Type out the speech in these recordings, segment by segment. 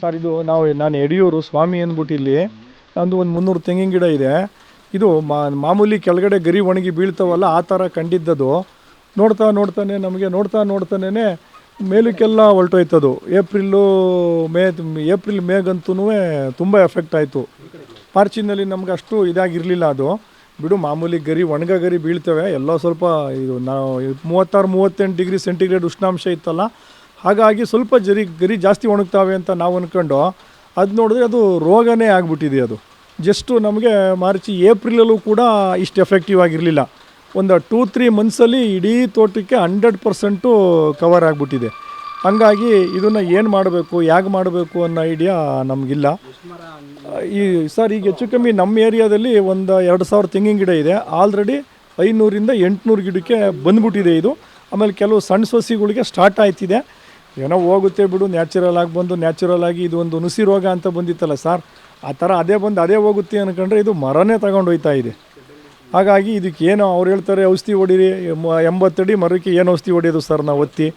Sir, ಇದು ನಾವು, ನಾನು ಯಡಿಯೂರು ಸ್ವಾಮಿ ಅಂದ್ಬಿಟ್ಟು ಇಲ್ಲಿ ನಂದು ಒಂದು ಮುನ್ನೂರು ತೆಂಗಿನ ಗಿಡ ಇದೆ. ಇದು ಮಾಮೂಲಿ ಕೆಳಗಡೆ ಗರಿ ಒಣಗಿ ಬೀಳ್ತಾವಲ್ಲ, ಆ ಥರ ಕಂಡಿದ್ದದು. ನೋಡ್ತಾ ನೋಡ್ತಾನೆ, ನಮಗೆ ನೋಡ್ತಾ ನೋಡ್ತಾನೇ ಮೇಲಕ್ಕೆಲ್ಲ ಹೊಲ್ಟೋಯ್ತದು. ಏಪ್ರಿಲ್ಲು ಮೇ, ಏಪ್ರಿಲ್ ಮೇಗಂತೂ ತುಂಬ ಎಫೆಕ್ಟ್ ಆಯಿತು. ಮಾರ್ಚಿನಲ್ಲಿ ನಮ್ಗೆ ಅಷ್ಟು ಇದಾಗಿರಲಿಲ್ಲ ಅದು. ಬಿಡು, ಮಾಮೂಲಿ ಗರಿ ಒಣಗ ಗರಿ ಬೀಳ್ತವೆ. ಎಲ್ಲ ಸ್ವಲ್ಪ ಇದು ನಾವು, ಮೂವತ್ತಾರು, ಮೂವತ್ತೆಂಟು ಡಿಗ್ರಿ ಸೆಂಟಿಗ್ರೇಡ್ ಉಷ್ಣಾಂಶ ಇತ್ತಲ್ಲ ಹಾಗಾಗಿ ಸ್ವಲ್ಪ ಜರಿ ಗರಿ ಜಾಸ್ತಿ ಒಣಗ್ತಾವೆ ಅಂತ ನಾವು ಅಂದ್ಕೊಂಡು ಅದು ನೋಡಿದ್ರೆ ಅದು ರೋಗನೇ ಆಗಿಬಿಟ್ಟಿದೆ ಅದು. ಜಸ್ಟು ನಮಗೆ ಮಾರ್ಚ್ ಏಪ್ರಿಲಲ್ಲೂ ಕೂಡ ಇಷ್ಟು ಎಫೆಕ್ಟಿವ್ ಆಗಿರಲಿಲ್ಲ. ಒಂದು ಟೂ ತ್ರೀ ಮಂತ್ಸಲ್ಲಿ ಇಡೀ ತೋಟಕ್ಕೆ ಹಂಡ್ರೆಡ್ ಪರ್ಸೆಂಟು ಕವರ್ ಆಗಿಬಿಟ್ಟಿದೆ. ಹಂಗಾಗಿ ಇದನ್ನು ಏನು ಮಾಡಬೇಕು ಹೇಗೆ ಮಾಡಬೇಕು ಅನ್ನೋ ಐಡಿಯಾ ನಮಗಿಲ್ಲ. ಈ ಸರ್, ಈಗ ಹೆಚ್ಚು ಕಮ್ಮಿ ನಮ್ಮ ಏರಿಯಾದಲ್ಲಿ ಒಂದು ಎರಡು ಸಾವಿರ ತೆಂಗಿನ ಗಿಡ ಇದೆ. ಆಲ್ರೆಡಿ ಐನೂರಿಂದ ಎಂಟುನೂರು ಗಿಡಕ್ಕೆ ಬಂದ್ಬಿಟ್ಟಿದೆ ಇದು. ಆಮೇಲೆ ಕೆಲವು ಸಣ್ಣ ಸಸಿಗಳಿಗೆ ಸ್ಟಾರ್ಟ್ ಆಯ್ತಿದೆ. ಏನೋ ಹೋಗುತ್ತೆ ಬಿಡು ನ್ಯಾಚುರಲ್ ಆಗಿ ಬಂದು ನ್ಯಾಚುರಲ್ ಆಗಿ ಇದು ಒಂದು ನುಸಿ ರೋಗ ಅಂತ ಬಂದಿತ್ತಲ್ಲ ಸರ್? ಆ ಥರ ಅದೇ ಬಂದು ಅದೇ ಹೋಗುತ್ತೆ ಅನ್ಕೊಂಡ್ರೆ ಇದು ಮರನೇ ತಗೊಂಡು ಹೋಯ್ತಾ ಇದೆ. ಹಾಗಾಗಿ ಇದಕ್ಕೆ ಏನು ಅವ್ರು ಹೇಳ್ತಾರೆ ಔಷಧಿ ಹೊಡೀರಿ, ಎಂಬತ್ತಡಿ ಮರಕ್ಕೆ ಏನು ಔಷಧಿ ಹೊಡೆಯೋದು ಸರ್ ನಾವು ಒತ್ತಿ?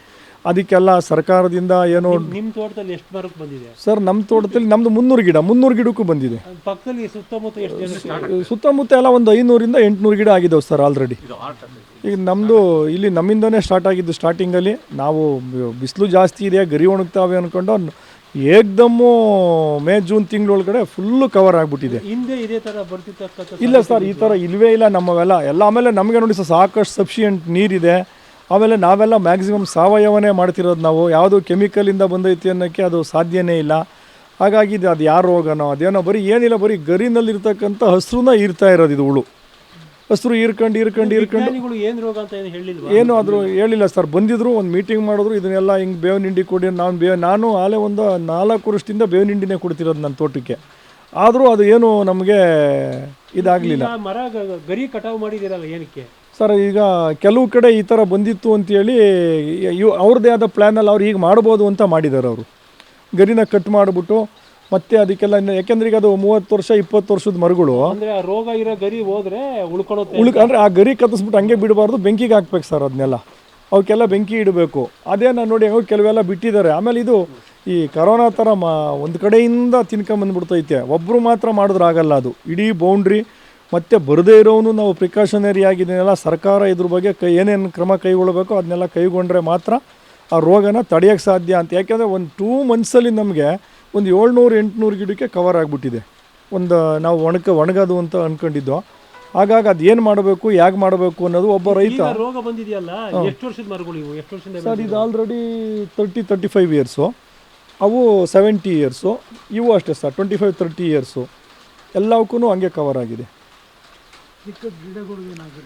ಅದಕ್ಕೆಲ್ಲ ಸರ್ಕಾರದಿಂದ ಏನೋ ನಿಮ್ಮ ತೋಟದಲ್ಲಿ ಎಷ್ಟು ಮರಕ್ಕೆ ಬಂದಿದೆ? ಸರ್ ನಮ್ಮ ತೋಟದಲ್ಲಿ ನಮ್ದು ಮುನ್ನೂರು ಗಿಡ ಮುನ್ನೂರು ಗಿಡಕ್ಕೂ ಬಂದಿದೆ. ಪಕ್ಕದಲ್ಲಿ ಸುತ್ತಮುತ್ತ ಎಷ್ಟು ಸುತ್ತಮುತ್ತ ಎಲ್ಲ ಒಂದು ಐನೂರಿಂದ ಎಂಟುನೂರು ಗಿಡ ಆಗಿದ್ದಾವೆ ಸರ್ ಆಲ್ರೆಡಿ ಈಗ ನಮ್ಮದು ಇಲ್ಲಿ ನಮ್ಮಿಂದನೇ ಸ್ಟಾರ್ಟ್ ಆಗಿದ್ದು ಸ್ಟಾರ್ಟಿಂಗಲ್ಲಿ ನಾವು ಬಿಸಿಲು ಜಾಸ್ತಿ ಇದೆ ಗರಿ ಒಣಗ್ತಾವೆ ಅಂದ್ಕೊಂಡು ಏಕ್ದಮ್ಮು ಮೇ ಜೂನ್ ತಿಂಗಳೊಳಗಡೆ ಫುಲ್ಲು ಕವರ್ ಆಗಿಬಿಟ್ಟಿದೆ. ಹಿಂದೆ ಇದೇ ತರ ಬರ್ತಿರ್ತಕ್ಕಂಥ ಇಲ್ಲ ಸರ್ ಈ ಥರ ಇಲ್ವೇ? ಇಲ್ಲ ನಮ್ಮವೆಲ್ಲ. ಎಲ್ಲ ಆಮೇಲೆ ನಮಗೆ ನೋಡಿ ಸರ್ ಸಾಕಷ್ಟು ಸಫಿಷಿಯೆಂಟ್ ನೀರಿದೆ. ಆಮೇಲೆ ನಾವೆಲ್ಲ ಮ್ಯಾಕ್ಸಿಮಮ್ ಸಾವಯವನೇ ಮಾಡ್ತಿರೋದು ನಾವು. ಯಾವುದು ಕೆಮಿಕಲಿಂದ ಬಂದೈತಿ ಅನ್ನೋಕ್ಕೆ ಅದು ಸಾಧ್ಯನೇ ಇಲ್ಲ. ಹಾಗಾಗಿ ಇದು ಅದು ಯಾರು ರೋಗನೋ ಅದೇನೋ ಬರೀ ಏನಿಲ್ಲ ಬರೀ ಗರಿನಲ್ಲಿರ್ತಕ್ಕಂಥ ಹಸ್ರನ್ನ ಇರ್ತಾ ಇರೋದು ಇದು ಹುಳು. ಹಸ್ರು ಹೀರ್ಕೊಂಡು ಹೀರ್ಕೊಂಡು ಹೀರ್ಕೊಂಡು. ಏನು ರೋಗ ಅಂತ ಏನು ಹೇಳಿಲ್ವಾ? ಏನು ಆದರೂ ಹೇಳಿಲ್ಲ ಸರ್. ಬಂದಿದ್ರು ಒಂದು ಮೀಟಿಂಗ್ ಮಾಡಿದ್ರು ಇದನ್ನೆಲ್ಲ ಹಿಂಗೆ ಬೇವಿನ ಹಿಂಡಿ ಕೊಡಿ ನಾನು ಬೇವ್ ನಾನು ಆಲೇ ಒಂದು ನಾಲ್ಕು ವರ್ಷದಿಂದ ಬೇವಿನ ಹಿಂಡಿನೇ ಕೊಡ್ತಿರೋದು ನನ್ನ ತೋಟಕ್ಕೆ. ಆದರೂ ಅದು ಏನು ನಮಗೆ ಇದಾಗಲಿಲ್ಲ. ಮರ ಗರಿ ಕಟಾವು ಮಾಡಿದಿರಲ್ಲ ಏನಕ್ಕೆ? ಸರ್ ಈಗ ಕೆಲವು ಕಡೆ ಈ ಥರ ಬಂದಿತ್ತು ಅಂತೇಳಿ ಇವ್ ಅವ್ರದ್ದೇ ಆದ ಪ್ಲ್ಯಾನಲ್ಲಿ ಅವ್ರು ಈಗ ಮಾಡ್ಬೋದು ಅಂತ ಮಾಡಿದ್ದಾರೆ ಅವರು. ಗರಿನ ಕಟ್ ಮಾಡಿಬಿಟ್ಟು ಮತ್ತೆ ಅದಕ್ಕೆಲ್ಲ ಇನ್ನು- ಯಾಕೆಂದ್ರೆ ಈಗ ಅದು ಮೂವತ್ತು ವರ್ಷ ಇಪ್ಪತ್ತು ವರ್ಷದ ಮರಗಳು. ಅಂದ್ರೆ ಆ ರೋಗ ಇರೋ ಗರಿ ಹೋದ್ರೆ ಉಳ್ಕೊಳುತ್ತೆ ಉಳ್ಕ ಅಂದರೆ ಆ ಗರಿ ಕತ್ತಿಸ್ಬಿಟ್ಟು ಹಂಗೆ ಬಿಡಬಾರ್ದು ಬೆಂಕಿಗೆ ಹಾಕ್ಬೇಕು ಸರ್ ಅದನ್ನೆಲ್ಲ. ಅವಕ್ಕೆಲ್ಲ ಬೆಂಕಿ ಇಡಬೇಕು. ಅದೇ ನಾನು ನೋಡಿ ಹೆಂಗೋ ಕೆಲವೆಲ್ಲ ಬಿಟ್ಟಿದ್ದಾರೆ. ಆಮೇಲೆ ಇದು ಈ ಕರೋನಾ ಥರ ಮಾ ಒಂದು ಕಡೆಯಿಂದ ತಿನ್ಕೊಂಬಂದ್ಬಿಡ್ತೈತೆ ಒಬ್ಬರು ಮಾತ್ರ ಮಾಡಿದ್ರೆ ಆಗಲ್ಲ ಅದು. ಇಡೀ ಬೌಂಡ್ರಿ ಮತ್ತು ಬರದೇ ಇರೋನು ನಾವು ಪ್ರಿಕಾಷನರಿ ಆಗಿದ್ದನ್ನೆಲ್ಲ ಸರ್ಕಾರ ಇದ್ರ ಬಗ್ಗೆ ಕೈ ಏನೇನು ಕ್ರಮ ಕೈಗೊಳ್ಳಬೇಕು ಅದನ್ನೆಲ್ಲ ಕೈಗೊಂಡ್ರೆ ಮಾತ್ರ ಆ ರೋಗನ ತಡೆಯೋಕ್ಕೆ ಸಾಧ್ಯ ಅಂತ. ಯಾಕೆಂದರೆ ಒಂದು ಟೂ ಮಂತ್ಸಲ್ಲಿ ನಮಗೆ ಒಂದು ಏಳ್ನೂರು ಎಂಟುನೂರು ಗಿಡಕ್ಕೆ ಕವರ್ ಆಗಿಬಿಟ್ಟಿದೆ. ಒಂದು ನಾವು ಒಣಕ ಒಣಗೋದು ಅಂತ ಅಂದ್ಕೊಂಡಿದ್ದೋ ಹಾಗಾಗಿ ಅದು ಏನು ಮಾಡಬೇಕು ಹೇಗೆ ಮಾಡಬೇಕು ಅನ್ನೋದು ಒಬ್ಬ ರೈತ ರೋಗ ಬಂದಿದೆಯಲ್ಲ ಎಷ್ಟು ವರ್ಷದ ಮರಗಳು ಇವು? ಎಷ್ಟು ವರ್ಷದ ಸರ್ ಇದು already thirty thirty five years ಅವು ಸೆವೆಂಟಿ ಇಯರ್ಸು ಇವು ಅಷ್ಟೇ sir twenty five thirty years ಎಲ್ಲವಕ್ಕೂ ಹಂಗೆ ಕವರ್ ಆಗಿದೆ.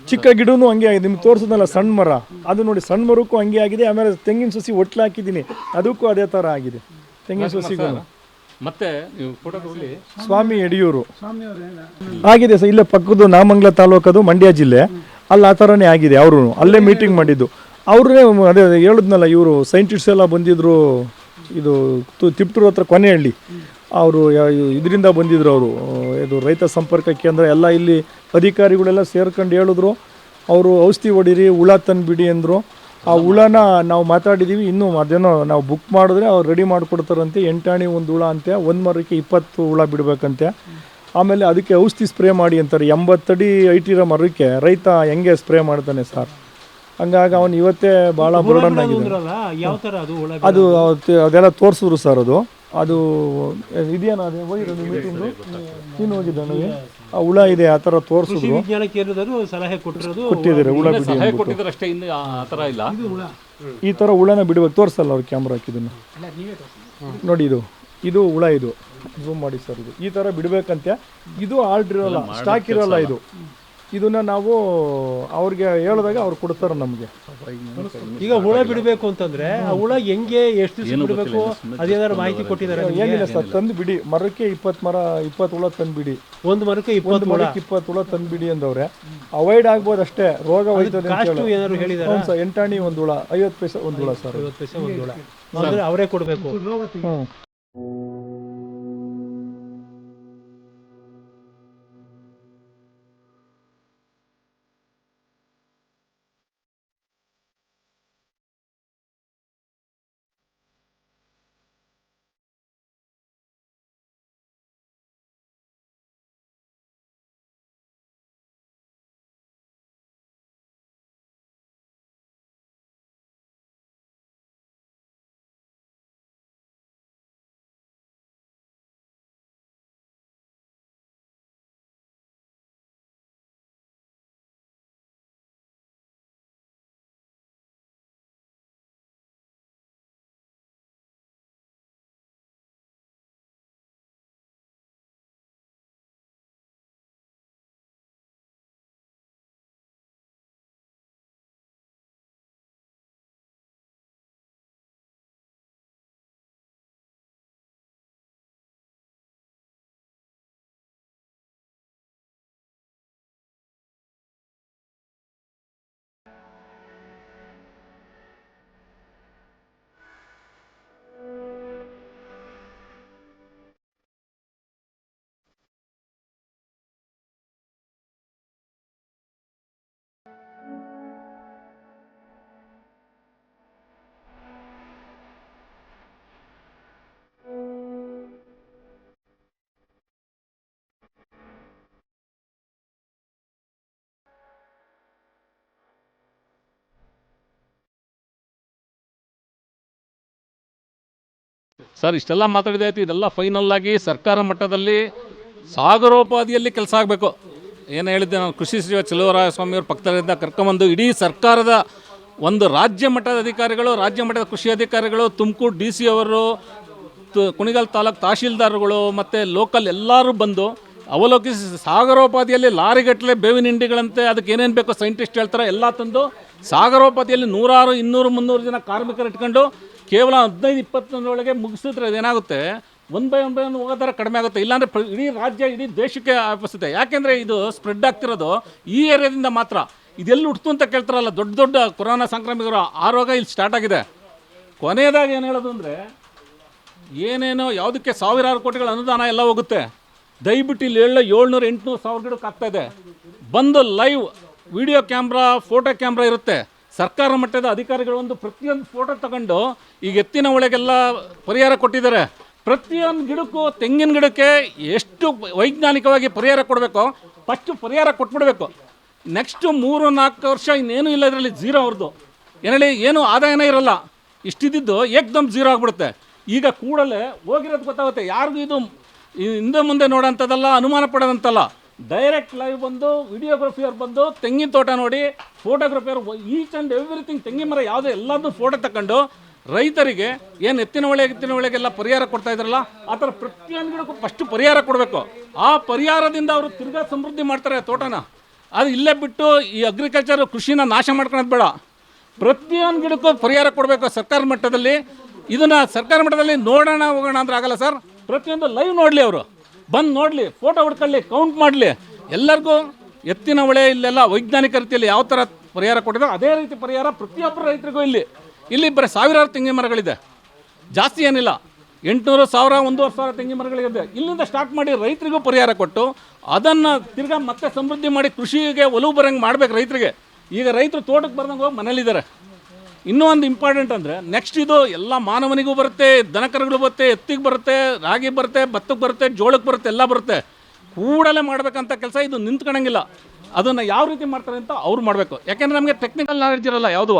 ಚಿಕ್ಕ ಗಿಡನೂ ಹಂಗೆ ಆಗಿದೆ. ನಿಮ್ಗೆ ತೋರಿಸಿದ್ನಲ್ಲ ಸಣ್ಣ ಮರ. ಅದು ನೋಡಿ ಸಣ್ಣ ಮರಕ್ಕೂ ಹಂಗೆ ಆಗಿದೆ ಆಮೇಲೆ ತೆಂಗಿನ ಸಸಿ ಒಟ್ಲು ಹಾಕಿದ್ದೀನಿ. ಅದಕ್ಕೂ ಅದೇ ಥರ ಆಗಿದೆ. ತೆಂಗಿನ ಸಸಿಗೂ ಮತ್ತೆ ನೀವು ಫೋಟೋದಲ್ಲಿ ಸ್ವಾಮಿ ಯಡಿಯೂರು. ಆಗಿದೆ ಸರ್ ಇಲ್ಲೇ ಪಕ್ಕದ್ದು ನಾಮಂಗ್ಲ ತಾಲೂಕದು ಮಂಡ್ಯ ಜಿಲ್ಲೆ. ಅಲ್ಲಿ ಆ ಥರನೇ ಆಗಿದೆ ಅವರು. ಅಲ್ಲೇ ಮೀಟಿಂಗ್ ಮಾಡಿದ್ದು. ಅವ್ರನ್ನೇ ಅದೇ ಹೇಳಿದ್ನಲ್ಲ ಇವರು ಸೈಂಟಿಸ್ಟ್ ಎಲ್ಲ ಬಂದಿದ್ರು ಇದು ತಿಪ್ಟೂರು ಹತ್ರ ಕೊನೆಹಳ್ಳಿ. ಅವರು ಇದರಿಂದ ಬಂದಿದ್ರು ಅವರು. ಇದು ರೈತ ಸಂಪರ್ಕ ಕೇಂದ್ರ ಎಲ್ಲ ಇಲ್ಲಿ ಅಧಿಕಾರಿಗಳೆಲ್ಲ ಸೇರ್ಕೊಂಡು ಹೇಳಿದ್ರು. ಅವರು ಔಷಧಿ ಹೊಡೀರಿ ಹುಳ ತಂದುಬಿಡಿ ಅಂದರು. ಆ ಹುಳನ ನಾವು ಮಾತಾಡಿದ್ದೀವಿ ಇನ್ನೂ ಅದೇನೋ ನಾವು ಬುಕ್ ಮಾಡಿದ್ರೆ ಅವ್ರು ರೆಡಿ ಮಾಡಿಕೊಡ್ತಾರಂತೆ. ಎಂಟಾಣಿ ಒಂದು ಹುಳ ಅಂತೆ ಒಂದು ಮರಕ್ಕೆ ಇಪ್ಪತ್ತು ಹುಳ ಬಿಡಬೇಕಂತೆ. ಆಮೇಲೆ ಅದಕ್ಕೆ ಔಷಧಿ ಸ್ಪ್ರೇ ಮಾಡಿ ಅಂತಾರೆ. ಎಂಬತ್ತಡಿ ಐಟಿರೋ ಮರಕ್ಕೆ ರೈತ ಹೆಂಗೆ ಸ್ಪ್ರೇ ಮಾಡ್ತಾನೆ ಸರ್? ಹಂಗಾಗಿ ಅವನು ಇವತ್ತೇ ಭಾಳ ಬರ್ಡನ್ ಆಗಿದೆ. ಅದು ಅದೆಲ್ಲ ತೋರಿಸಿದ್ರು ಸರ್ ಅದು. ಅದು ಇದೆಯಾ ಅದೇ ಹೋಗಿರೋದು ಮೀಟಿಂಗು ನೀನು ಹೋಗಿದ್ದ ನನಗೆ? ಆ ಹುಳ ಇದೆ ಆ ಥರ ತೋರಿಸಿದ್ರು ವಿಜ್ಞಾನ ಕೇಂದ್ರದವರು ಸಲಹೆ ಕೊಟ್ಟಿರೋದು. ಕೊಟ್ಟಿದ್ದಾರೆ ಹುಳ ಬಿಡಿ ಸಹಾಯ ಅಂದ್ಬಿಟ್ಟು. ಕೊಟ್ಟಿದ್ದಾರೆ ಅಷ್ಟೇ ಇನ್ನು ಆ ಆ ಥರ ಇಲ್ಲ. ಈ ಥರ ಹುಳನ ಬಿಡ್ಬೇಕು ತೋರಿಸಲ್ಲ ಅವ್ರು ಕ್ಯಾಮ್ರಾ ಹಾಕಿದ್ದನ್ನು. ನೋಡಿ ಇದು. ಇದು ಹುಳ ಇದು. ಜೂಮ್ ಮಾಡಿ ಸರ್ ಇದು. ಈ ಥರ ಬಿಡ್ಬೇಕಂತೆ ಇದು ಆರ್ಡ್ರ್ ಇರೋಲ್ಲ ಸ್ಟಾಕ್ ಇರೋಲ್ಲ ಇದು. ಇದನ್ನ ನಾವು ಅವ್ರಿಗೆ ಹೇಳಿದಾಗ ಅವ್ರು ಕೊಡ್ತಾರೆ ನಮಗೆ. ಈಗ ಹುಳ ಬಿಡಬೇಕು ಅಂತಂದ್ರೆ ಆ ಹುಳ ಹೆಂಗೆ ಎಷ್ಟು ದಿವಸ ಬಿಡಬೇಕು? ಅದೇನಾದ್ರು ಮಾಹಿತಿ ಕೊಟ್ಟಿದ್ದಾರೆ ಏನಿಲ್ಲ ಸರ್ ತಂದು ಬಿಡಿ ಮರಕ್ಕೆ ಇಪ್ಪತ್ತು ಮರ ಇಪ್ಪತ್ತು ಹುಳ ತಂದು ಬಿಡಿ ಒಂದು ಮರಕ್ಕೆ ಇಪ್ಪತ್ತು ಮರಕ್ಕೆ ಇಪ್ಪತ್ತು ಹುಳ ತಂದು ಬಿಡಿ ಅಂದವ್ರೆ. ಅವಾಯ್ಡ್ ಆಗ್ಬೋದು ಅಷ್ಟೇ. ರೋಗ ಹೋಯ್ತದೆ ಏನಾದ್ರು ಹೇಳಿದಾರ? ಸರ್ ಎಂಟಾಣಿ ಒಂದು ಹುಳ ಐವತ್ತು ಪೈಸೆ ಒಂದು ಹುಳ ಸರ್. ಐವತ್ತು ಪೈಸೆ ಒಂದು ಹುಳ. ಅವರೇ ಕೊಡಬೇಕು. ಸರ್, ಇಷ್ಟೆಲ್ಲ ಮಾತಾಡಿದೆ ಆಯಿತು, ಇದೆಲ್ಲ ಫೈನಲ್ ಆಗಿ ಸರ್ಕಾರ ಮಟ್ಟದಲ್ಲಿ ಸಾಗರೋಪಾದಿಯಲ್ಲಿ ಕೆಲಸ ಆಗಬೇಕು. ಏನು ಹೇಳಿದ್ದೆ ನಾನು, ಕೃಷಿ ಸಚಿವ ಚೆಲುವರಾಯ ಸ್ವಾಮಿಯವ್ರ ಪಕ್ಕದಲ್ಲಿದ್ದ ಕರ್ಕೊಂಬಂದು ಇಡೀ ಸರ್ಕಾರದ ಒಂದು ರಾಜ್ಯ ಮಟ್ಟದ ಅಧಿಕಾರಿಗಳು, ರಾಜ್ಯ ಮಟ್ಟದ ಕೃಷಿ ಅಧಿಕಾರಿಗಳು, ತುಮಕೂರು ಡಿ ಸಿ ಅವರು ಕುಣಿಗಲ್ ತಾಲೂಕು ತಹಶೀಲ್ದಾರ್ಗಳು ಮತ್ತು ಲೋಕಲ್ ಎಲ್ಲರೂ ಬಂದು ಅವಲೋಕಿಸಿ ಸಾಗರೋಪಾದಿಯಲ್ಲಿ ಲಾರಿಗಟ್ಟಲೆ ಬೇವಿನ ಹಿಂಡಿಗಳಂತೆ ಅದಕ್ಕೆ ಏನೇನು ಬೇಕೋ ಸೈಂಟಿಸ್ಟ್ ಹೇಳ್ತಾರೆ ಎಲ್ಲ ತಂದು ಸಾಗರೋಪಾದಿಯಲ್ಲಿ ನೂರಾರು, ಇನ್ನೂರು, ಮುನ್ನೂರು ಜನ ಕಾರ್ಮಿಕರು ಇಟ್ಕೊಂಡು ಕೇವಲ ಹದಿನೈದು ಇಪ್ಪತ್ತೊಂದರೊಳಗೆ ಮುಗಿಸಿದ್ರೆ ಅದೇನಾಗುತ್ತೆ? One by one by one ಹೋಗೋ ಕಡಿಮೆ ಆಗುತ್ತೆ. ಇಲ್ಲಾಂದರೆ ಪ್ರ- ಇಡೀ ರಾಜ್ಯ, ಇಡೀ ದೇಶಕ್ಕೆ ಆಪಿಸುತ್ತೆ ಯಾಕೆಂದರೆ ಇದು ಸ್ಪ್ರೆಡ್ ಆಗ್ತಿರೋದು ಈ ಏರಿಯಾದಿಂದ ಮಾತ್ರ. ಇದೆಲ್ಲಿ ಹುಟ್ತು ಅಂತ ಕೇಳ್ತಾರಲ್ಲ, ದೊಡ್ಡ ದೊಡ್ಡ ಕೊರೋನಾ ಸಾಂಕ್ರಾಮಿಕರು ಆ ರೋಗ ಇಲ್ಲಿ ಸ್ಟಾರ್ಟ್ ಆಗಿದೆ. ಕೊನೆಯದಾಗಿ ಏನು ಹೇಳೋದು ಅಂದರೆ, ಏನೇನೋ ಯಾವುದಕ್ಕೆ ಸಾವಿರಾರು ಕೋಟಿಗಳ ಅನುದಾನ ಎಲ್ಲ ಹೋಗುತ್ತೆ. ದಯವಿಟ್ಟು ಇಲ್ಲಿ ಹೇಳೋ ಏಳ್ನೂರು, ಎಂಟುನೂರು ಸಾವಿರ ಗಿಡಕ್ಕೆ ಆಗ್ತಾಯಿದೆ ಬಂದು live video camera photo camera ಇರುತ್ತೆ. ಸರ್ಕಾರ ಮಟ್ಟದ ಅಧಿಕಾರಿಗಳು ಒಂದು ಪ್ರತಿಯೊಂದು ಫೋಟೋ ತಗೊಂಡು ಈಗ ಎತ್ತಿನ ಒಳಗೆಲ್ಲ ಪರಿಹಾರ ಕೊಟ್ಟಿದ್ದಾರೆ. ಪ್ರತಿಯೊಂದು ಗಿಡಕ್ಕೂ, ತೆಂಗಿನ ಗಿಡಕ್ಕೆ ಎಷ್ಟು ವೈಜ್ಞಾನಿಕವಾಗಿ ಪರಿಹಾರ ಕೊಡಬೇಕು, ಫಸ್ಟು ಪರಿಹಾರ ಕೊಟ್ಬಿಡ್ಬೇಕು. ನೆಕ್ಸ್ಟು ಮೂರು, ನಾಲ್ಕು ವರ್ಷ ಇನ್ನೇನು ಇಲ್ಲ ಇದರಲ್ಲಿ ಜೀರೋ ಅವ್ರದ್ದು ಏನೇಳಿ ಏನು ಆದಾಯನೇ ಇರಲ್ಲ. ಇಷ್ಟಿದ್ದು ಏಕ್ದಮ್ ಜೀರೋ ಆಗಿಬಿಡುತ್ತೆ. ಈಗ ಕೂಡಲೇ ಹೋಗಿರೋದು ಗೊತ್ತಾಗುತ್ತೆ. ಯಾರಿಗೂ ಇದು ಹಿಂದೆ ಮುಂದೆ ನೋಡೋಂಥದ್ದಲ್ಲ, ಅನುಮಾನ ಪಡೋದಂತಲ್ಲ. ಡೈರೆಕ್ಟ್ ಲೈವ್ ಬಂದು ವಿಡಿಯೋಗ್ರಫಿಯವ್ರು ಬಂದು, ತೆಂಗಿನ ತೋಟ ನೋಡಿ ಫೋಟೋಗ್ರಫಿಯರ್ ಈಚ್ ಆ್ಯಂಡ್ ಎವ್ರಿಥಿಂಗ್ ತೆಂಗಿನ ಮರ ಯಾವುದೇ ಎಲ್ಲದೂ ಫೋಟೋ ತಗೊಂಡು ರೈತರಿಗೆ ಏನು ಎತ್ತಿನ ಒಳಗೆ ಎತ್ತಿನ ಒಳಗೆಲ್ಲ ಪರಿಹಾರ ಕೊಡ್ತಾ ಇದ್ರಲ್ಲ, ಆ ಥರ ಪ್ರತಿಯೊಂದು ಗಿಡಕ್ಕೂ ಫಸ್ಟ್ ಪರಿಹಾರ ಕೊಡಬೇಕು. ಆ ಪರಿಹಾರದಿಂದ ಅವರು ತಿರ್ಗಾ ಸಮೃದ್ಧಿ ಮಾಡ್ತಾರೆ ತೋಟನ. ಅದು ಇಲ್ಲೇ ಬಿಟ್ಟು ಈ ಅಗ್ರಿಕಲ್ಚರ್ ಕೃಷಿನ ನಾಶ ಮಾಡ್ಕೊಳೋದು ಬೇಡ. ಪ್ರತಿಯೊಂದು ಗಿಡಕ್ಕೂ ಪರಿಹಾರ ಕೊಡಬೇಕು ಸರ್ಕಾರ ಮಟ್ಟದಲ್ಲಿ. ಇದನ್ನು ಸರ್ಕಾರ ಮಟ್ಟದಲ್ಲಿ ನೋಡೋಣ, ಹೋಗೋಣ ಅಂದ್ರೆ ಆಗಲ್ಲ ಸರ್. ಪ್ರತಿಯೊಂದು ಲೈವ್ ನೋಡಲಿ ಅವರು. ಬಂದು ನೋಡಲಿ ಫೋಟೋ ಹೊಡ್ಕೊಳ್ಳಿ ಕೌಂಟ್ ಮಾಡಲಿ. ಎಲ್ಲರಿಗೂ ಎತ್ತಿನ ಹೊಳೆ ಇಲ್ಲೆಲ್ಲ ವೈಜ್ಞಾನಿಕ ರೀತಿಯಲ್ಲಿ ಯಾವ ಥರ ಪರಿಹಾರ ಕೊಟ್ಟಿದೆ ಅದೇ ರೀತಿ ಪರಿಹಾರ ಪ್ರತಿಯೊಬ್ಬರ ರೈತರಿಗೂ ಇಲ್ಲಿ. ಇಲ್ಲಿ ಬರೀ ಸಾವಿರಾರು ತೆಂಗಿನ ಮರಗಳಿದೆ. ಜಾಸ್ತಿ ಏನಿಲ್ಲ. ಎಂಟುನೂರು ಸಾವಿರ, ಒಂದೂವರೆ ಸಾವಿರ ತೆಂಗಿನ ಮರಗಳಿದೆ. ಇಲ್ಲಿಂದ ಸ್ಟಾರ್ಟ್ ಮಾಡಿ ರೈತರಿಗೂ ಪರಿಹಾರ ಕೊಟ್ಟು ಅದನ್ನು ತಿರ್ಗಾ ಮತ್ತೆ ಸಮೃದ್ಧಿ ಮಾಡಿ ಕೃಷಿಗೆ ಒಲವು ಬರೋಂಗೆ ಮಾಡ್ಬೇಕು ರೈತರಿಗೆ. ಈಗ ರೈತರು ತೋಟಕ್ಕೆ ಬರ್ದಂಗೆ ಹೋಗಿ ಮನೇಲಿದ್ದಾರೆ. ಇನ್ನೂ ಒಂದು ಇಂಪಾರ್ಟೆಂಟ್ ಅಂದರೆ ನೆಕ್ಸ್ಟ್ ಇದು ಎಲ್ಲ ಮಾನವನಿಗೂ ಬರುತ್ತೆ ದನಕರುಗಳು ಬರುತ್ತೆ, ಎತ್ತಿಗೆ ಬರುತ್ತೆ, ರಾಗಿ ಬರುತ್ತೆ, ಭತ್ತಕ್ಕೆ ಬರುತ್ತೆ, ಜೋಳಕ್ಕೆ ಬರುತ್ತೆ, ಎಲ್ಲ ಬರುತ್ತೆ. ಕೂಡಲೇ ಮಾಡಬೇಕಂತ ಕೆಲಸ ಇದು ನಿಂತ್ಕೊಳಂಗಿಲ್ಲ ಅದನ್ನು ಯಾವ ರೀತಿ ಮಾಡ್ತಾರೆ ಅಂತ ಅವ್ರು ಮಾಡಬೇಕು. ಯಾಕೆಂದರೆ ನಮಗೆ ಟೆಕ್ನಿಕಲ್ ನಾಲೆಡ್ಜ್ ಇರಲ್ಲ ಯಾವುದೂ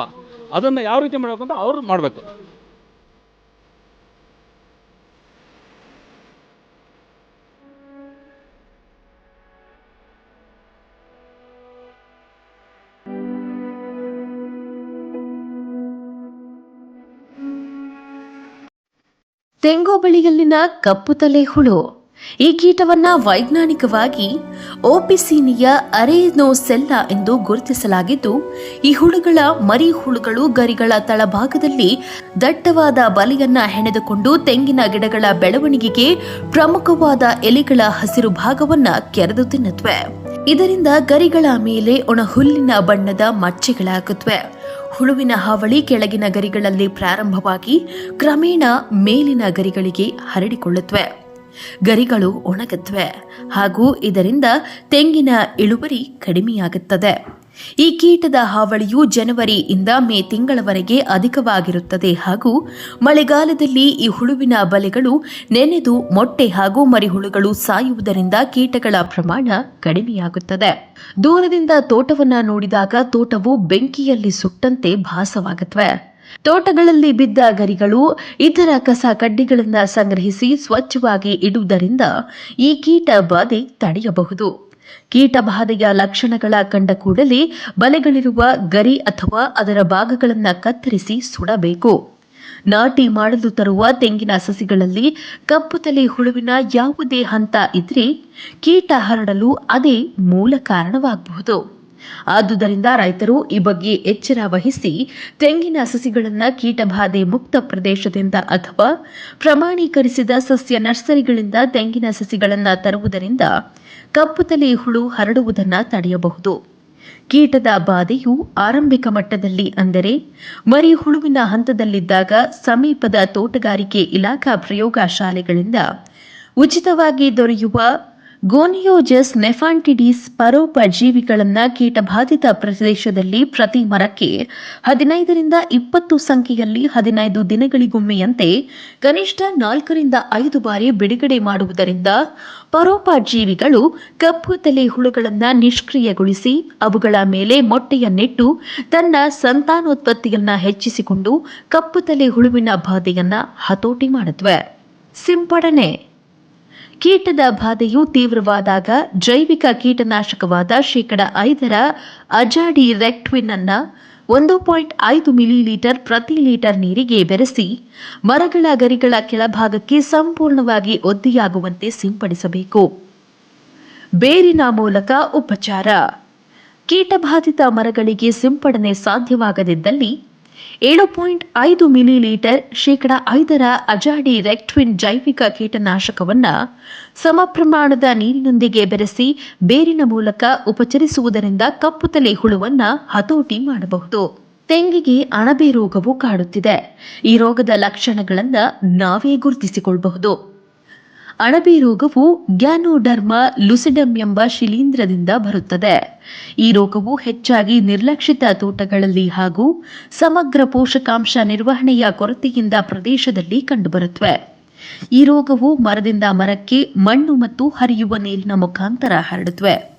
ಅದನ್ನು ಯಾವ ರೀತಿ ಮಾಡಬೇಕು ಅಂತ ಅವ್ರು ಮಾಡಬೇಕು. ತೆಂಗು ಬಳಿಯಲ್ಲಿನ ಕಪ್ಪು ತಲೆ ಹುಳು. ಈ ಕೀಟವನ್ನ ವೈಜ್ಞಾನಿಕವಾಗಿ ಓಪಿಸೀನಿಯ ಅರೇನೋಸೆಲ್ಲಾ ಎಂದು ಗುರುತಿಸಲಾಗಿದ್ದು, ಈ ಹುಳುಗಳ ಮರಿ ಹುಳುಗಳು ಗರಿಗಳ ತಳಭಾಗದಲ್ಲಿ ದಟ್ಟವಾದ ಬಲೆಯನ್ನ ಹೆಣೆದುಕೊಂಡು ತೆಂಗಿನ ಗಿಡಗಳ ಬೆಳವಣಿಗೆಗೆ ಪ್ರಮುಖವಾದ ಎಲೆಗಳ ಹಸಿರು ಭಾಗವನ್ನ ಕೆರೆದು ತಿನ್ನುತ್ತವೆ ಇದರಿಂದ ಗರಿಗಳ ಮೇಲೆ ಒಣ ಹುಲ್ಲಿನ ಬಣ್ಣದ ಮಚ್ಚೆಗಳಾಗುತ್ತವೆ ಹುಳುವಿನ ಹಾವಳಿ ಕೆಳಗಿನ ಗರಿಗಳಲ್ಲಿ ಪ್ರಾರಂಭವಾಗಿ ಕ್ರಮೇಣ ಮೇಲಿನ ಗರಿಗಳಿಗೆ ಹರಡಿಕೊಳ್ಳುತ್ತವೆ. ಗರಿಗಳು ಒಣಗುತ್ತವೆ ಹಾಗೂ ಇದರಿಂದ ತೆಂಗಿನ ಇಳುವರಿ ಕಡಿಮೆಯಾಗುತ್ತದೆ. ಈ ಕೀಟದ ಹಾವಳಿಯು ಜನವರಿಯಿಂದ ಮೇ ತಿಂಗಳವರೆಗೆ ಅಧಿಕವಾಗಿರುತ್ತದೆ ಹಾಗೂ ಮಳೆಗಾಲದಲ್ಲಿ ಈ ಹುಳುವಿನ ಬಲೆಗಳು ನೆನೆದು ಮೊಟ್ಟೆ ಹಾಗೂ ಮರಿಹುಳುಗಳು ಸಾಯುವುದರಿಂದ ಕೀಟಗಳ ಪ್ರಮಾಣ ಕಡಿಮೆಯಾಗುತ್ತದೆ. ದೂರದಿಂದ ತೋಟವನ್ನು ನೋಡಿದಾಗ ತೋಟವು ಬೆಂಕಿಯಲ್ಲಿ ಸುಟ್ಟಂತೆ ಭಾಸವಾಗುತ್ತವೆ. ತೋಟಗಳಲ್ಲಿ ಬಿದ್ದ ಗರಿಗಳು, ಇತರ ಕಸ ಕಡ್ಡಿಗಳನ್ನು ಸಂಗ್ರಹಿಸಿ ಸ್ವಚ್ಛವಾಗಿ ಇಡುವುದರಿಂದ ಈ ಕೀಟ ಬಾಧೆ ತಡೆಯಬಹುದು. ಕೀಟ ಬಾಧೆಯ ಲಕ್ಷಣಗಳ ಕಂಡ ಕೂಡಲೇ ಬಲೆಗಳಿರುವ ಗರಿ ಅಥವಾ ಅದರ ಭಾಗಗಳನ್ನು ಕತ್ತರಿಸಿ ಸುಡಬೇಕು. ನಾಟಿ ಮಾಡಲು ತರುವ ತೆಂಗಿನ ಸಸಿಗಳಲ್ಲಿ ಕಪ್ಪು ತಲೆ ಹುಳುವಿನ ಯಾವುದೇ ಹಂತ ಇದ್ರೆ ಕೀಟ ಹರಡಲು ಅದೇ ಮೂಲ ಕಾರಣವಾಗಬಹುದು. ಆದುದರಿಂದ ರೈತರು ಈ ಬಗ್ಗೆ ಎಚ್ಚರ ವಹಿಸಿ ತೆಂಗಿನ ಸಸಿಗಳನ್ನು ಕೀಟಬಾಧೆ ಮುಕ್ತ ಪ್ರದೇಶದಿಂದ ಅಥವಾ ಪ್ರಮಾಣೀಕರಿಸಿದ ಸಸ್ಯ ನರ್ಸರಿಗಳಿಂದ ತೆಂಗಿನ ಸಸಿಗಳನ್ನು ತರುವುದರಿಂದ ಕಪ್ಪು ತಲೆ ಹುಳು ಹರಡುವುದನ್ನು ತಡೆಯಬಹುದು. ಕೀಟದ ಬಾಧೆಯು ಆರಂಭಿಕ ಮಟ್ಟದಲ್ಲಿ ಅಂದರೆ ಮರಿ ಹುಳುವಿನ ಹಂತದಲ್ಲಿದ್ದಾಗ ಸಮೀಪದ ತೋಟಗಾರಿಕೆ ಇಲಾಖಾ ಪ್ರಯೋಗಶಾಲೆಗಳಿಂದ ಉಚಿತವಾಗಿ ದೊರೆಯುವ ಗೋನಿಯೋಜಸ್ ನೆಫಾಂಟಿಡೀಸ್ ಪರೋಪಜೀವಿಗಳನ್ನ ಕೀಟಬಾಧಿತ ಪ್ರದೇಶದಲ್ಲಿ ಪ್ರತಿ ಮರಕ್ಕೆ ಹದಿನೈದರಿಂದ ಇಪ್ಪತ್ತು ಸಂಖ್ಯೆಯಲ್ಲಿ ಹದಿನೈದು ದಿನಗಳಿಗೊಮ್ಮೆಯಂತೆ ಕನಿಷ್ಠ ನಾಲ್ಕರಿಂದ ಐದು ಬಾರಿ ಬಿಡುಗಡೆ ಮಾಡುವುದರಿಂದ ಪರೋಪಜೀವಿಗಳು ಕಪ್ಪು ತಲೆ ಹುಳುಗಳನ್ನು ನಿಷ್ಕ್ರಿಯಗೊಳಿಸಿ ಅವುಗಳ ಮೇಲೆ ಮೊಟ್ಟೆಯನ್ನಿಟ್ಟು ತನ್ನ ಸಂತಾನೋತ್ಪತ್ತಿಯನ್ನು ಹೆಚ್ಚಿಸಿಕೊಂಡು ಕಪ್ಪು ತಲೆ ಹುಳುವಿನ ಬಾಧೆಯನ್ನು ಹತೋಟಿ ಮಾಡುತ್ತವೆ. ಸಿಂಪಡಣೆ ಕೀಟದ ಬಾಧೆಯು ತೀವ್ರವಾದಾಗ ಜೈವಿಕ ಕೀಟನಾಶಕವಾದ ಶೇಕಡ ಐದರ ಅಜಾಡಿ ರೆಕ್ಟ್ವಿನ್ ಅನ್ನು ಒಂದು ಪಾಯಿಂಟ್ ಐದು ಮಿಲಿಲೀಟರ್ ಪ್ರತಿ ಲೀಟರ್ ನೀರಿಗೆ ಬೆರೆಸಿ ಮರಗಳ ಗರಿಗಳ ಕೆಳಭಾಗಕ್ಕೆ ಸಂಪೂರ್ಣವಾಗಿ ಒದ್ದೆಯಾಗುವಂತೆ ಸಿಂಪಡಿಸಬೇಕು. ಬೇರಿನ ಮೂಲಕ ಉಪಚಾರ. ಕೀಟಬಾಧಿತ ಮರಗಳಿಗೆ ಸಿಂಪಡಣೆ ಸಾಧ್ಯವಾಗದಿದ್ದಲ್ಲಿ ಏಳು ಪಾಯಿಂಟ್ ಐದು ಮಿಲಿಲೀಟರ್ ಶೇಕಡ ಐದರ ಅಜಾಡಿ ರೆಕ್ಟ್ವಿನ್ ಜೈವಿಕ ಕೀಟನಾಶಕವನ್ನು ಸಮ ಪ್ರಮಾಣದ ನೀರಿನೊಂದಿಗೆ ಬೆರೆಸಿ ಬೇರಿನ ಮೂಲಕ ಉಪಚರಿಸುವುದರಿಂದ ಕಪ್ಪುತಲೆ ಹುಳುವನ್ನು ಹತೋಟಿ ಮಾಡಬಹುದು. ತೆಂಗಿಗೆ ಅಣಬೆ ರೋಗವು ಕಾಡುತ್ತಿದೆ. ಈ ರೋಗದ ಲಕ್ಷಣಗಳನ್ನು ನಾವೇ ಗುರುತಿಸಿಕೊಳ್ಳಬಹುದು ಅಣಬೆ ರೋಗವು ಗ್ಯಾನೋಡರ್ಮ ಲುಸಿಡಮ್ ಎಂಬ ಶಿಲೀಂಧ್ರದಿಂದ ಬರುತ್ತದೆ. ಈ ರೋಗವು ಹೆಚ್ಚಾಗಿ ನಿರ್ಲಕ್ಷಿತ ತೋಟಗಳಲ್ಲಿ ಹಾಗೂ ಸಮಗ್ರ ಪೋಷಕಾಂಶ ನಿರ್ವಹಣೆಯ ಕೊರತೆಯಿಂದ ಪ್ರದೇಶದಲ್ಲಿ ಕಂಡುಬರುತ್ತವೆ. ಈ ರೋಗವು ಮರದಿಂದ ಮರಕ್ಕೆ ಮಣ್ಣು ಮತ್ತು ಹರಿಯುವ ನೀರಿನ ಮುಖಾಂತರ ಹರಡುತ್ತವೆ.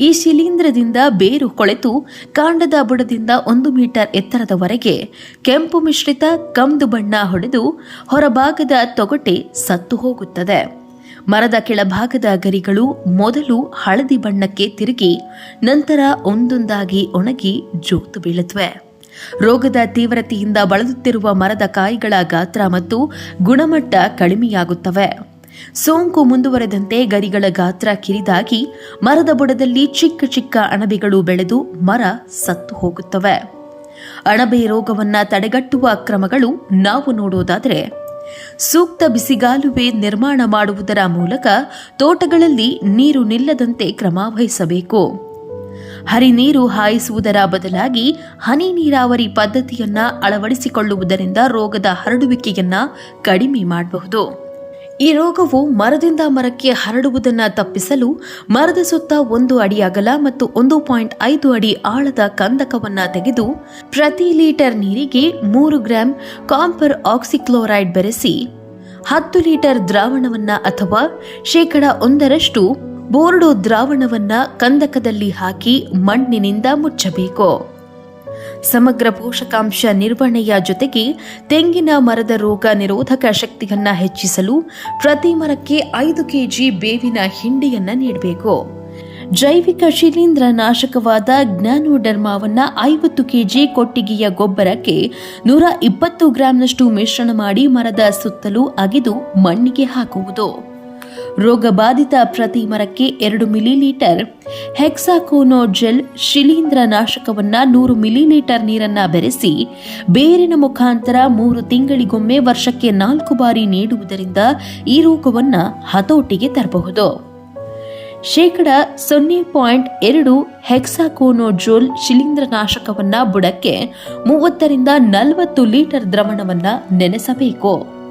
ಈ ಶಿಲೀಂಧ್ರದಿಂದ ಬೇರು ಕೊಳೆತು ಕಾಂಡದ ಬುಡದಿಂದ ಒಂದು ಮೀಟರ್ ಎತ್ತರದವರೆಗೆ ಕೆಂಪು ಮಿಶ್ರಿತ ಕಂದು ಬಣ್ಣ ಹೊಡೆದು ಹೊರಭಾಗದ ತೊಗಟೆ ಸತ್ತು ಹೋಗುತ್ತದೆ. ಮರದ ಕೆಳಭಾಗದ ಗರಿಗಳು ಮೊದಲು ಹಳದಿ ಬಣ್ಣಕ್ಕೆ ತಿರುಗಿ ನಂತರ ಒಂದೊಂದಾಗಿ ಒಣಗಿ ಜೋತು ಬೀಳುತ್ತವೆ. ರೋಗದ ತೀವ್ರತೆಯಿಂದ ಬಳಲುತ್ತಿರುವ ಮರದ ಕಾಯಿಗಳ ಗಾತ್ರ ಮತ್ತು ಗುಣಮಟ್ಟ ಕಡಿಮೆಯಾಗುತ್ತವೆ. ಸೋಂಕು ಮುಂದುವರೆದಂತೆ ಗರಿಗಳ ಗಾತ್ರ ಕಿರಿದಾಗಿ, ಮರದ ಬುಡದಲ್ಲಿ ಚಿಕ್ಕ ಚಿಕ್ಕ ಅಣಬೆಗಳು ಬೆಳೆದು ಮರ ಸತ್ತು ಹೋಗುತ್ತವೆ. ಅಣಬೆ ರೋಗವನ್ನು ತಡೆಗಟ್ಟುವ ಕ್ರಮಗಳು ನಾವು ನೋಡೋದಾದರೆ, ಸೂಕ್ತ ಬಿಸಿಗಾಲುವೆ ನಿರ್ಮಾಣ ಮಾಡುವುದರ ಮೂಲಕ ತೋಟಗಳಲ್ಲಿ ನೀರು ನಿಲ್ಲದಂತೆ ಕ್ರಮ ವಹಿಸಬೇಕು. ಹರಿ ನೀರು ಹಾಯಿಸುವುದರ ಬದಲಾಗಿ ಹನಿ ನೀರಾವರಿ ಪದ್ಧತಿಯನ್ನ ಅಳವಡಿಸಿಕೊಳ್ಳುವುದರಿಂದ ರೋಗದ ಹರಡುವಿಕೆಯನ್ನ ಕಡಿಮೆ ಮಾಡಬಹುದು. ಈ ರೋಗವು ಮರದಿಂದ ಮರಕ್ಕೆ ಹರಡುವುದನ್ನು ತಪ್ಪಿಸಲು ಮರದ ಸುತ್ತ ಒಂದು ಅಡಿ ಅಗಲ ಮತ್ತು ಒಂದು ಪಾಯಿಂಟ್ ಐದು ಅಡಿ ಆಳದ ಕಂದಕವನ್ನು ತೆಗೆದು ಪ್ರತಿ ಲೀಟರ್ ನೀರಿಗೆ ಮೂರು ಗ್ರಾಂ ಕಾಂಪರ್ ಆಕ್ಸಿಕ್ಲೋರೈಡ್ ಬೆರೆಸಿ ಹತ್ತು ಲೀಟರ್ ದ್ರಾವಣವನ್ನ ಅಥವಾ ಶೇಕಡ ಒಂದರಷ್ಟು ಬೋರ್ಡೋ ದ್ರಾವಣವನ್ನ ಕಂದಕದಲ್ಲಿ ಹಾಕಿ ಮಣ್ಣಿನಿಂದ ಮುಚ್ಚಬೇಕು. ಸಮಗ್ರ ಪೋಷಕಾಂಶ ನಿರ್ವಹಣೆಯ ಜೊತೆಗೆ ತೆಂಗಿನ ಮರದ ರೋಗ ನಿರೋಧಕ ಶಕ್ತಿಯನ್ನ ಹೆಚ್ಚಿಸಲು ಪ್ರತಿ ಮರಕ್ಕೆ ಐದು ಕೆಜಿ ಬೇವಿನ ಹಿಂಡಿಯನ್ನು ನೀಡಬೇಕು. ಜೈವಿಕ ಶಿಲೀಂಧ್ರ ನಾಶಕವಾದ ಜ್ಞಾನೋಡರ್ಮಾವನ್ನ ಐವತ್ತು ಕೆಜಿ ಕೊಟ್ಟಿಗೆಯ ಗೊಬ್ಬರಕ್ಕೆ ನೂರ ಇಪ್ಪತ್ತು ಗ್ರಾಂನಷ್ಟು ಮಿಶ್ರಣ ಮಾಡಿ ಮರದ ಸುತ್ತಲೂ ಅಗೆದು ಮಣ್ಣಿಗೆ ಹಾಕುವುದು. ರೋಗಬಾಧಿತ ಪ್ರತಿ ಮರಕ್ಕೆ ಎರಡು ಮಿಲಿಲೀಟರ್ ಹೆಕ್ಸಾಕೋನೋಜೆಲ್ ಶಿಲೀಂಧ್ರ ನಾಶಕವನ್ನು ನೂರು ಮಿಲಿಲೀಟರ್ ನೀರನ್ನ ಬೆರೆಸಿ ಬೇರಿನ ಮುಖಾಂತರ ಮೂರು ತಿಂಗಳಿಗೊಮ್ಮೆ ವರ್ಷಕ್ಕೆ ನಾಲ್ಕು ಬಾರಿ ನೀಡುವುದರಿಂದ ಈ ರೋಗವನ್ನು ಹತೋಟಿಗೆ ತರಬಹುದು. ಶೇಕಡ ಸೊನ್ನೆ ಪಾಯಿಂಟ್ ಎರಡು ಹೆಕ್ಸಾಕೋನೋಜೋಲ್ ಶಿಲೀಂಧ್ರನಾಶಕವನ್ನ ಬುಡಕ್ಕೆ ಮೂವತ್ತರಿಂದ ನಲವತ್ತು ಲೀಟರ್ ದ್ರವಣವನ್ನ ನೆನೆಸಬೇಕು.